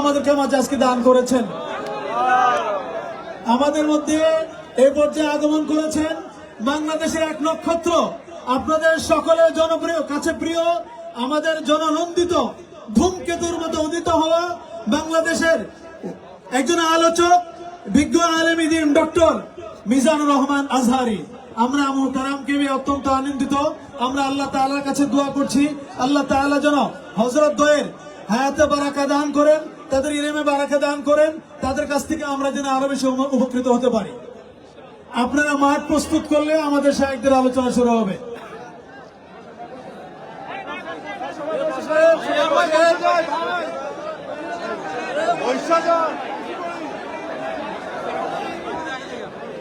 আমাদেরকে মাঝে আজকে দান করেছেন। আমাদের মধ্যে এই পর্যায়ে আগমন করেছেন বাংলাদেশের এক নক্ষত্র। আপনাদের সকলের জনপ্রিয়, কাছে প্রিয়, আমাদের জননন্দিত, ধূমকেতুর মতো উদিত হওয়া বাংলাদেশের একজন আলোচক, বিজ্ঞ আলমিদিন ডক্টর মিজানুর রহমান আজহারি। আমরা মোহতারামকে অত্যন্ত আনন্দিত। আমরা আল্লাহ তাআলার কাছে দোয়া করছি। আল্লাহ তাআলা যেন হজরত দয়ের হায়াতে বারাকা দান করেন। তাদের ইলেমে বারাকা দান করেন তাদের কাছ থেকে আমরা যেন আরও বেশি উপকৃত হতে পারি। আপনারা মাঠ প্রস্তুত করলে আমাদের সাহেবদের আলোচনা শুরু হবে।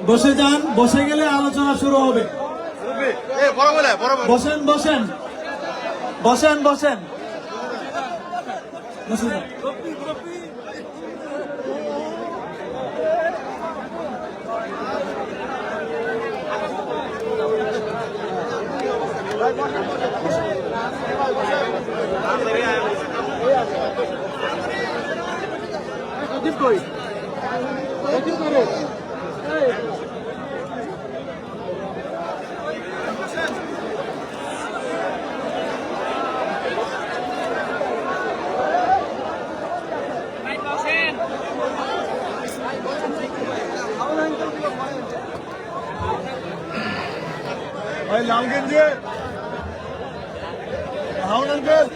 বসে যান বসে গেলে আলোচনা শুরু হবে। বলে বসেন। বসেন বসেন। বসেন বসে যান। ভাই লাল গেঞ্জি হাউন আঙ্কেল